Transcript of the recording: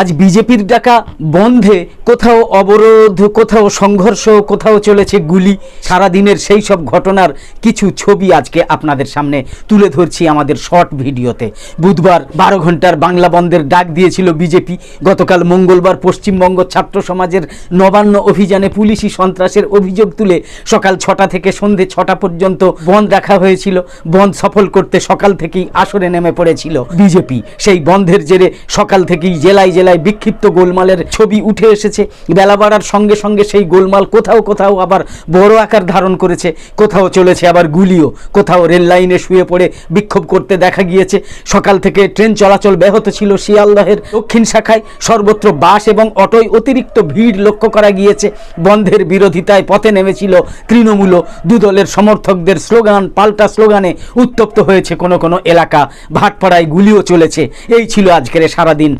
আজ বিজেপির ডাকা বন্ধে কোথাও অবরোধ, কোথাও সংঘর্ষ, কোথাও চলেছে গুলি। সারাদিনের সেই সব ঘটনার কিছু ছবি আজকে আপনাদের সামনে তুলে ধরছি আমাদের শর্ট ভিডিওতে। বুধবার বারো ঘণ্টার বাংলা বন্ধের ডাক দিয়েছিল বিজেপি। গতকাল মঙ্গলবার পশ্চিমবঙ্গ ছাত্র সমাজের নবান্ন অভিযানে পুলিশি সন্ত্রাসের অভিযোগ তুলে সকাল ছটা থেকে সন্ধে ছটা পর্যন্ত বন্ধ রাখা হয়েছিল। বন্ধ সফল করতে সকাল থেকেই আসরে নেমে পড়েছিল বিজেপি। সেই বন্ধের জেরে সকাল থেকেই জেলায় জেলায় বিক্ষিপ্ত গোলমালের ছবি উঠে এসেছে। বেলা বাড়ার সঙ্গে সঙ্গে সেই গোলমাল কোথাও কোথাও আবার বড় আকার ধারণ করেছে। কোথাও চলেছে আবার গুলিও। কোথাও রেল লাইনে শুয়ে পড়ে বিক্ষোভ করতে দেখা গিয়েছে। সকাল থেকে ট্রেন চলাচল ব্যাহত ছিল শিয়ালদহের দক্ষিণ শাখায়। সর্বত্র বাস এবং অটোয় অতিরিক্ত ভিড় লক্ষ্য করা গিয়েছে। বন্ধের বিরোধিতায় পথে নেমেছিল তৃণমূল। দুদলের সমর্থকদের স্লোগান, পাল্টা স্লোগানে উত্তপ্ত হয়েছে কোনো কোনো এলাকা। ভাটপাড়ায় গুলিও চলেছে। এই ছিল আজকের সারাদিন।